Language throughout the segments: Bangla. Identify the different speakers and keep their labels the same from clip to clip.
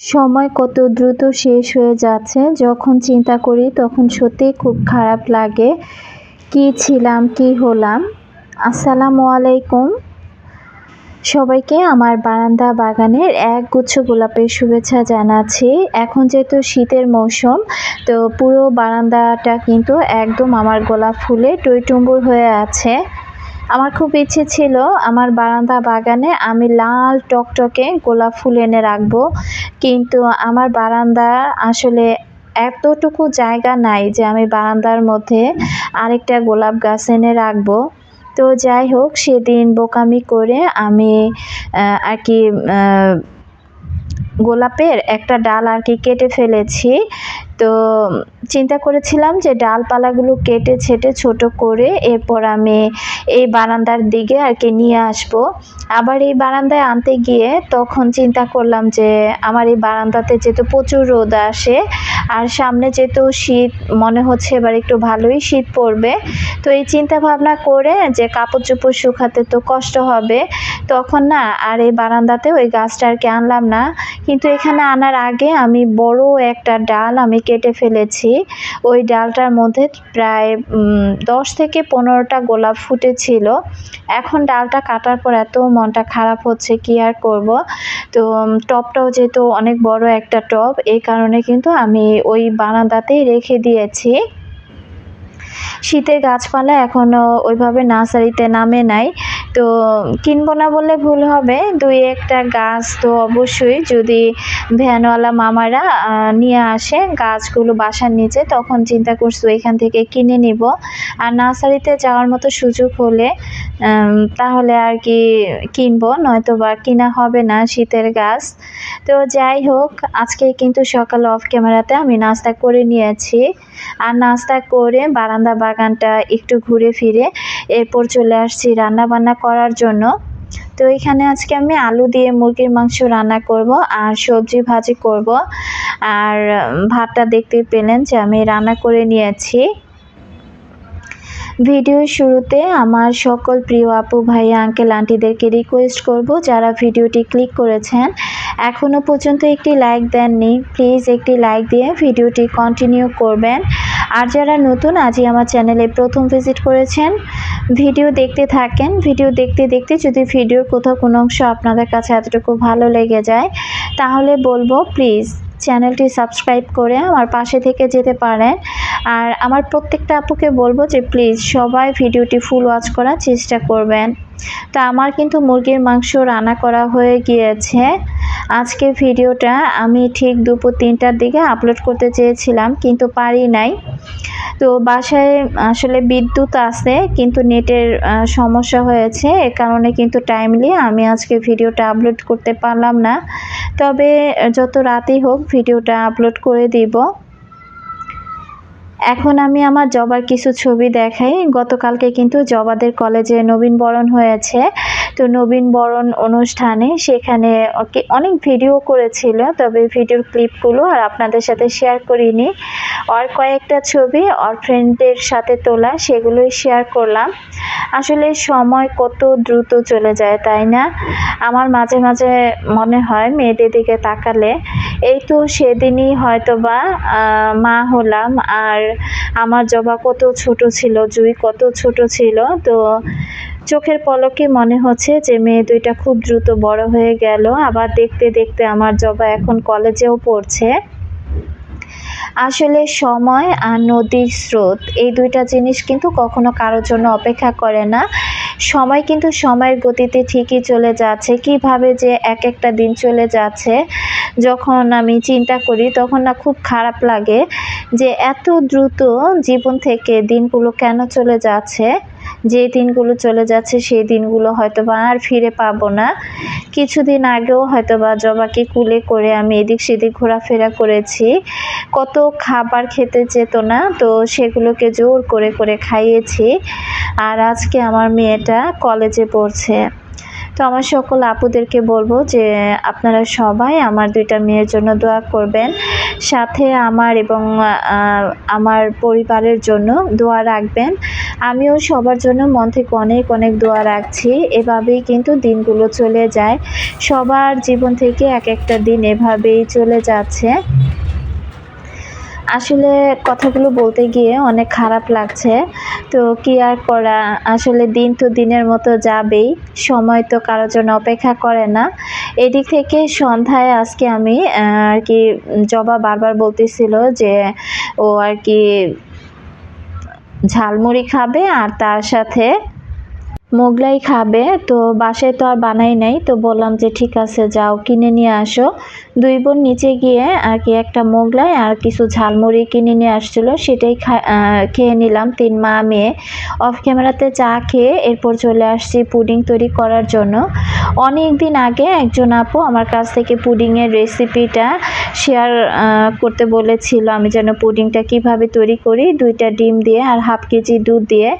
Speaker 1: সময় কত দ্রুত শেষ হয়ে যাচ্ছে, যখন চিন্তা করি তখন সত্যিই খুব খারাপ লাগে। কি ছিলাম, কি হলাম? আসসালামু আলাইকুম। সবাইকে আমার বারান্দা বাগানের এক গুচ্ছ গোলাপের শুভেচ্ছা জানাচ্ছি। এখন যেহেতু শীতের মৌসুম, তো পুরো বারান্দাটা কিন্তু একদম আমার গোলাপ ফুলে টইটুম্বুর হয়ে আছে। আমার খুব ইচ্ছে ছিল আমার বারান্দা বাগানে আমি লাল টকটকে গোলাপ ফুল এনে রাখব। কিন্তু আমার বারান্দা আসলে এতটুকু জায়গা নাই যে আমি বারান্দার মধ্যে আরেকটা গোলাপ গাছ এনে রাখব। তো যাই হোক, সেদিন বোকামি করে আমি আর কি গোলাপের একটা ডাল আর কি কেটে ফেলেছি। তো চিন্তা করেছিলাম যে ডালপালাগুলো কেটে ছেটে ছোট করে এরপর আমি এই বারান্দার দিকে আর কি নিয়ে আসব। আবার এই বারান্দায় আনতে গিয়ে তখন চিন্তা করলাম যে আমার এই বারান্দাতে যেহেতু প্রচুর রোদ আসে আর সামনে যেহেতু শীত, মনে হচ্ছে এবার একটু ভালোই শীত পড়বে। তো এই চিন্তা ভাবনা করে যে কাপড় চোপড় শুকাতে তো কষ্ট হবে, তখন না আর এই বারান্দাতে ওই গাছটা আর কি আনলাম না। কিন্তু এখানে আনার আগে আমি বড় একটা ডাল আমি কেটে ফেলেছি। ওই ডালটার মধ্যে প্রায় দশ থেকে পনেরোটা গোলাপ ফুটেছিল। এখন ডালটা কাটার পর এত মনটা খারাপ হচ্ছে, কি আর করব? তো টপটাও যেহেতু অনেক বড় একটা টপ, এই কারণে কিন্তু আমি ওই বারান্দাতেই রেখে দিয়েছি। শীতের গাছপালা এখনও ওইভাবে নার্সারিতে নামে নাই। তো কিনবো না বললে ভুল হবে। দুই একটা গাছ তো অবশ্যই যদি ভ্যানওয়ালা মামারা নিয়ে আসে গাছগুলো বাসার নিচে, তখন চিন্তা করছ এখান থেকে কিনে নিব। আর নার্সারিতে যাওয়ার মতো সুযোগ হলে তাহলে আর কি কিনবো নয়তো বা কিনা হবে না শীতের গাছ। তো যাই হোক, আজকে কিন্তু সকাল অফ ক্যামেরাতে আমি নাস্তা করে নিয়েছি। আর নাস্তা করে বারান্দা বাগানটা একটু ঘুরে ফিরে এরপর চলে আসছি রান্না বান্না করার জন্য। তো এখানে আজকে আমি আলু দিয়ে মুরগির মাংস রান্না করব আর সবজি ভাজি করব। আর ভাতটা দেখতে পেলেন যে আমি রান্না করে নিয়েছি। ভিডিওর শুরুতে আমার সকল প্রিয় আপু, ভাইয়া, আঙ্কেল, আন্টিদেরকে রিকোয়েস্ট করব যারা ভিডিওটি ক্লিক করেছেন। এখনও পর্যন্ত একটি লাইক দেননি। প্লিজ একটি লাইক দিয়ে ভিডিওটি কন্টিনিউ করবেন। আর যারা নতুন, আজই আমার চ্যানেলে প্রথম ভিজিট করেছেন, ভিডিও দেখতে থাকেন, ভিডিও দেখতে দেখতে যদি ভিডিওর কোথাও কোনো অংশ আপনাদের কাছে এতটুকু ভালো লেগে যায়, তাহলে বলব প্লিজ চ্যানেলটি সাবস্ক্রাইব করে আমার পাশে থেকে যেতে পারেন। আর আমার প্রত্যেকটা আপুকে বলব যে প্লিজ সবাই ভিডিওটি ফুল ওয়াচ করার চেষ্টা করবেন। তা আমার কিন্তু মুরগির মাংস রান্না করা হয়ে গিয়েছে। আজকে ভিডিওটা আমি ঠিক দুপুর তিনটার দিকে আপলোড করতে চেয়েছিলাম, কিন্তু পারি নাই। তো বাসায় আসলে বিদ্যুৎ আছে, কিন্তু নেটের সমস্যা হয়েছে, এ কারণে কিন্তু টাইমলি আমি আজকে ভিডিওটা আপলোড করতে পারলাম না। তবে যত রাতেই হোক ভিডিওটা আপলোড করে দিব। এখন আমি আমার জবার কিছু ছবি দেখাই। গতকালকে কিন্তু জবাদের কলেজে নবীন বরণ হয়েছে। তো নবীন বরণ অনুষ্ঠানে সেখানে অনেক ভিডিও করেছিল, তবে ভিডিওর ক্লিপগুলো আর আপনাদের সাথে শেয়ার করিনি। আর কয়েকটা ছবি আর ফ্রেন্ডদের সাথে তোলা, সেগুলোই শেয়ার করলাম। আসলে সময় কত দ্রুত চলে যায়, তাই না? আমার মাঝে মাঝে মনে হয় মেয়েদের দিকে তাকালে এই তো সেদিনই হয়তো বা মা হলাম। আর আমার জবা কত ছোট ছিল, জুই কত ছোট ছিল। তো চোখের পলকে মনে হচ্ছে যে মেয়ে দুইটা খুব দ্রুত বড় হয়ে গেল। আবার দেখতে দেখতে আমার জবা এখন কলেজেও পড়ছে। আসলে সময় আর নদীর স্রোত, এই দুইটা জিনিস কিন্তু কখনো কারোর জন্য অপেক্ষা করে না। সময় কিন্তু সময়ের গতিতে ঠিকই চলে যাচ্ছে। কীভাবে যে এক একটা দিন চলে যাচ্ছে, যখন আমি চিন্তা করি, তখন না খুব খারাপ লাগে যে এত দ্রুত জীবন থেকে দিনগুলো কেন চলে যাচ্ছে। যে দিনগুলো চলে যাচ্ছে সেই দিনগুলো হয়তো বা আর ফিরে পাবো না। কিছুদিন আগেও হয়তো বা জবাকে কুলে করে আমি এদিক সেদিক ঘোরাফেরা করেছি। কত খাবার খেতে যেত না, তো সেগুলোকে জোর করে করে খাইয়েছি। আর আজকে আমার মেয়েটা কলেজে পড়ছে। তো আমার সকল আপুদেরকে বলব যে, আপনারা সবাই আমার দুইটা মেয়ের জন্য দোয়া করবেন। সাথে আমার এবং আমার পরিবারের জন্য দোয়া রাখবেন। আমিও সবার জন্য মন থেকে অনেক অনেক দোয়া রাখছি। এভাবেই কিন্তু দিনগুলো চলে যায়। সবার জীবন থেকে এক একটা দিন এভাবেই চলে যাচ্ছে। আসলে কথাগুলো বলতে গিয়ে অনেক খারাপ লাগছে। তো কি আর করা? আসলে দিন তো দিনের মতো যাবেই, সময় তো কারোর জন্য অপেক্ষা করে না। এদিক থেকে সন্ধ্যায় আজকে আমি আর কি জবা বারবার বলতেছিল যে ও আর কি ঝালমুড়ি খাবে আর তার সাথে মোগলাই খাবে, তো বাসায় তো আর বানাই নাই, তো বললাম যে ঠিক আছে, যাও, কিনে নিয়ে আসো। দুই বোন নিচে গিয়ে আর কি একটা মোগলাই আর কিছু ঝালমুড়ি কিনে নিয়ে আসছিল, সেটাই খেয়ে নিলাম, তিন মা মেয়ে। অফ ক্যামেরাতে চা খেয়ে এরপর চলে আসছি পুডিং তৈরি করার জন্য। অনেক দিন আগে একজন আপু আমার কাছ থেকে পুডিংয়ের রেসিপিটা শেয়ার করতে বলেছিল, আমি যেন পুডিংটা কীভাবে তৈরি করি, দুইটা ডিম দিয়ে আর হাফ কেজি দুধ দিয়ে।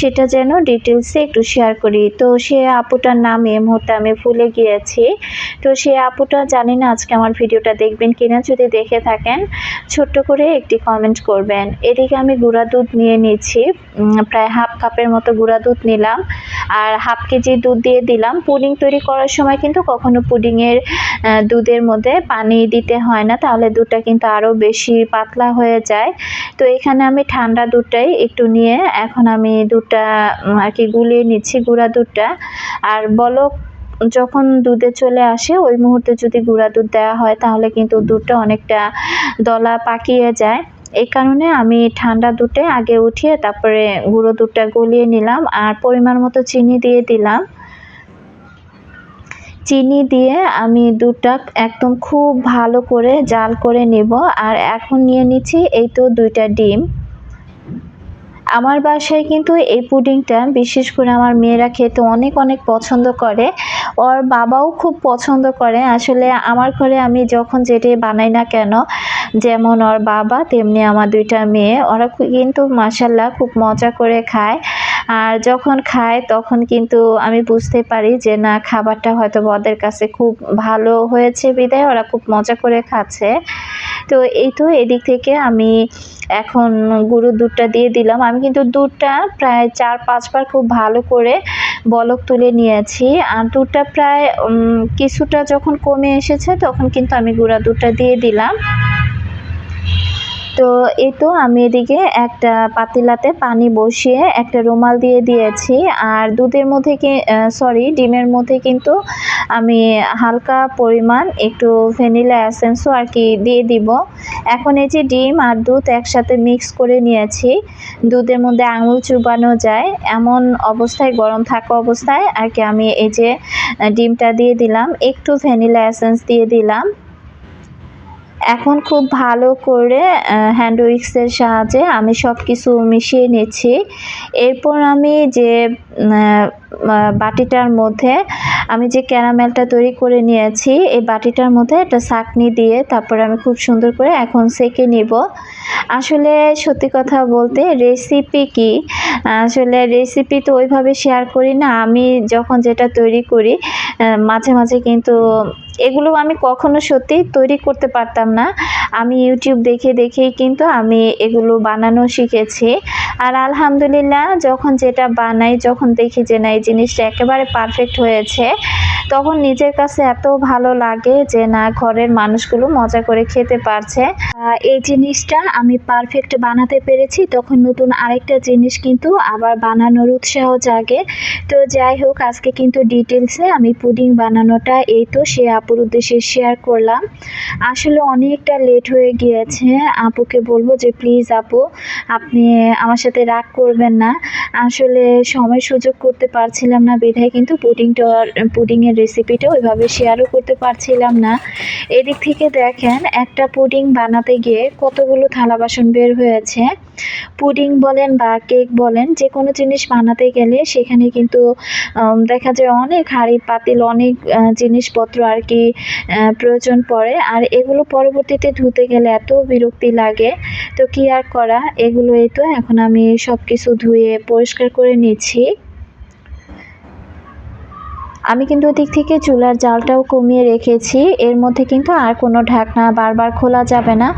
Speaker 1: সেটা যেন ডিটেলসে একটু শেয়ার করি। তো সে আপুটার নাম এই মুহূর্তে আমি ভুলে গিয়েছি। তো সে আপুটা জানি না আজকে আমার ভিডিওটা দেখবেন কিনা, যদি দেখে থাকেন, ছোট্ট করে একটি কমেন্ট করবেন। এদিকে আমি গুঁড়া দুধ নিয়ে নিচ্ছি প্রায় হাফ কাপের মতো গুঁড়া দুধ নিলাম। আর হাফ কেজি দুধ দিয়ে দিলাম। পুডিং তৈরি করার সময় কিন্তু কখনো পুডিংয়ের দুধের মধ্যে পানি দিতে হয় না। তাহলে দুধটা কিন্তু আরও বেশি পাতলা হয়ে যায়। তো এখানে আমি ঠান্ডা দুধটাই একটু নিয়ে এখন আমি দুধটা আর কি গুলিয়ে নিচ্ছি, গুঁড়া দুধটা। আর বলক যখন দুধে চলে আসে, ওই মুহূর্তে যদি গুঁড়া দুধ দেওয়া হয়, তাহলে কিন্তু দুধটা অনেকটা দলা পাকিয়ে যায়। এই কারণে আমি ঠান্ডা দুধে আগে উঠিয়ে তারপরে গুঁড়ো দুধটা গলিয়ে নিলাম, আর পরিমাণ মতো চিনি দিয়ে দিলাম। চিনি দিয়ে আমি দুধটা একদম খুব ভালো করে জাল করে নেব, আর এখন নিয়ে নিচ্ছি এই তো দুইটা ডিম। আমার বাসায় কিন্তু এই পুডিংটা বিশেষ করে আমার মেয়েরা খেতে অনেক অনেক পছন্দ করে। ওর বাবাও খুব পছন্দ করে। আসলে আমার ঘরে আমি যখন যেটি বানাই না কেন, যেমন ওর বাবা, তেমনি আমার দুইটা মেয়ে, ওরা কিন্তু মাসাল্লাহ খুব মজা করে খায়। আর যখন খায়, তখন কিন্তু আমি বুঝতে পারি যে, না, খাবারটা হয়তো ওদের কাছে খুব ভালো হয়েছে বিদায়, ওরা খুব মজা করে খাচ্ছে। তো এই তো এদিক থেকে আমি এখন গরুর দুধটা দিয়ে দিলাম। আমি কিন্তু দুধটা প্রায় চার, পাঁচবার খুব ভালো করে বলক তুলে নিয়েছি। আর দুধটা প্রায় কিছুটা যখন কমে এসেছে তখন কিন্তু আমি গুঁড়া দুধটা দিয়ে দিলাম। তো এই তো আমি এদিকে একটা পাতিলাতে পানি বসিয়ে একটা রুমাল দিয়ে দিয়েছি। আর দুধের মধ্যে কি সরি ডিমের মধ্যে কিন্তু আমি হালকা পরিমাণ একটু ভ্যানিলা এসেন্সও আর কি দিয়ে দিব। এখন এই যে ডিম আর দুধ একসাথে মিক্স করে নিয়েছি। দুধের মধ্যে আঙুল চুবানো যায়। এমন অবস্থায়, গরম থাকা অবস্থায় আর কি আমি এই যে ডিমটা দিয়ে দিলাম। একটু ভ্যানিলা এসেন্স দিয়ে দিলাম। এখন খুব ভালো করে হ্যান্ড উইক্সের সাহায্যে আমি সব কিছু মিশিয়ে নিচ্ছি। এরপর আমি যে বাটিটার মধ্যে আমি যে ক্যারামেলটা তৈরি করে নিয়েছি, এই বাটিটার মধ্যে একটা ছাকনি দিয়ে তারপরে আমি খুব সুন্দর করে এখন সেকে নিব। আসলে সত্যি কথা বলতে রেসিপি কি? আসলে রেসিপি তো ওইভাবে শেয়ার করি না। আমি যখন যেটা তৈরি করি মাঝে মাঝে কিন্তু এগুলো আমি কখনো সত্যি তৈরি করতে পারতাম না। আমি ইউটিউব দেখে দেখেই কিন্তু আমি এগুলো বানানো শিখেছি। আর আলহামদুলিল্লাহ, যখন যেটা বানাই, যখন দেখি যে না, এই জিনিসটা একেবারে পারফেক্ট হয়েছে, তখন নিজের কাছে এত ভালো লাগে যে না, ঘরের মানুষগুলো মজা করে খেতে পারছে। এই জিনিসটা আমি পারফেক্ট বানাতে পেরেছি, তখন নতুন আরেকটা জিনিস কিন্তু আবার বানানোর উৎসাহ জাগে। তো যাই হোক, আজকে কিন্তু ডিটেলসে আমি পুডিং বানানোটা, এই তো সে আপুর উদ্দেশ্যে শেয়ার করলাম। আসলে অনেকটা লেট হয়ে গিয়েছে, আপুকে বলব যে প্লিজ আপু, আপনি আমার সাথে রাগ করবেন না। আসলে সময় সুযোগ করতে পারছিলাম না বিধায়, কিন্তু পুডিংটা পুডিংয়ের রেসিপিটা ওইভাবে শেয়ারও করতে পারছিলাম না। এদিক থেকে দেখেন, একটা পুডিং বানাতে গিয়ে কতগুলো থালা বাসন বের হয়েছে। পুডিং বলেন বা কেক বলেন যে কোনো জিনিস বানাতে গেলে সেখানে কিন্তু দেখা যায় অনেক হাঁড়ি পাতিল, অনেক জিনিসপত্র আর কি প্রয়োজন পড়ে। আর এগুলো পরবর্তীতে ধুতে গেলে এত বিরক্তি লাগে। তো কি আর করা? এগুলো এই তো এখন আমি সব কিছু ধুয়ে পরিষ্কার করে নিচ্ছি। আমি কিন্তু ওদিক থেকে চুলার জালটাও কমিয়ে রেখেছি। এর মধ্যে কিন্তু আর কোনো ঢাকনা বারবার খোলা যাবে না।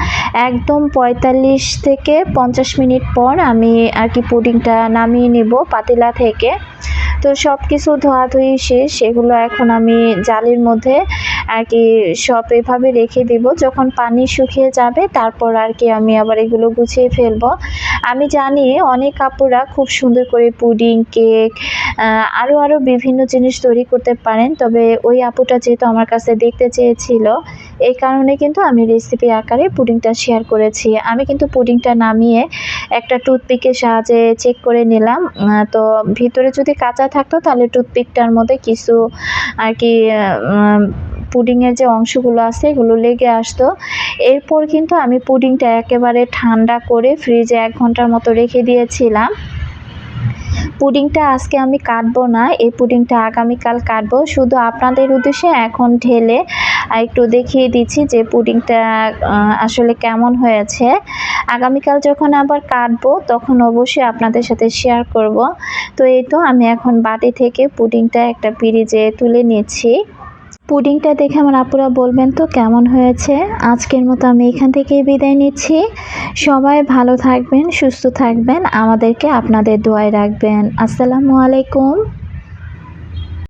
Speaker 1: একদম পঁয়তাল্লিশ থেকে পঞ্চাশ মিনিট পর আমি আর কি পুডিংটা নামিয়ে নেব পাতিলা থেকে। তো সব কিছু ধোয়াধুয়ি শেষ, এগুলো এখন আমি জালের মধ্যে আর কি সব এভাবে রেখে দেব। যখন পানি শুকিয়ে যাবে, তারপর আর কি আমি আবার এগুলো গুছিয়ে ফেলব। আমি জানি অনেক আপুরা খুব সুন্দর করে পুডিং, কেক আরও আরও বিভিন্ন জিনিস তৈরি করতে পারেন, তবে ওই আপুটা যেহেতু আমার কাছে দেখতে চেয়েছিল এই কারণে কিন্তু আমি রেসিপি আকারে পুডিংটা শেয়ার করেছি। আমি কিন্তু পুডিংটা নামিয়ে একটা টুথপিকের সাহায্যে চেক করে নিলাম। তো ভিতরে যদি কাঁচা থাকতো তাহলে টুথপিকটার মধ্যে কিছু আর কি পুডিংয়ের যে অংশগুলো আছে এগুলো লেগে আসতো। এরপর কিন্তু আমি পুডিংটা একেবারে ঠান্ডা করে ফ্রিজে এক ঘণ্টার মতো রেখে দিয়েছিলাম। পুডিংটা আজকে আমি কাটবো না, এই পুডিংটা আগামীকাল কাটবো। শুধু আপনাদের উদ্দেশ্যে এখন ঢেলে একটু দেখিয়ে দিচ্ছি যে পুডিংটা আসলে কেমন হয়েছে। আগামীকাল যখন আবার কাটবো, তখন অবশ্যই আপনাদের সাথে শেয়ার করব। তো এই তো, আমি এখন বাটি থেকে পুডিংটা একটা পিরিজে তুলে নিচ্ছি। পুডিংটা দেখে আমার আপুরা বলবেন তো কেমন হয়েছে? আজকের মতো আমি এখান থেকেই বিদায় নিচ্ছি। সবাই ভালো থাকবেন, সুস্থ থাকবেন। আমাদেরকে আপনাদের দোয়ায় রাখবেন। আসসালামু আলাইকুম।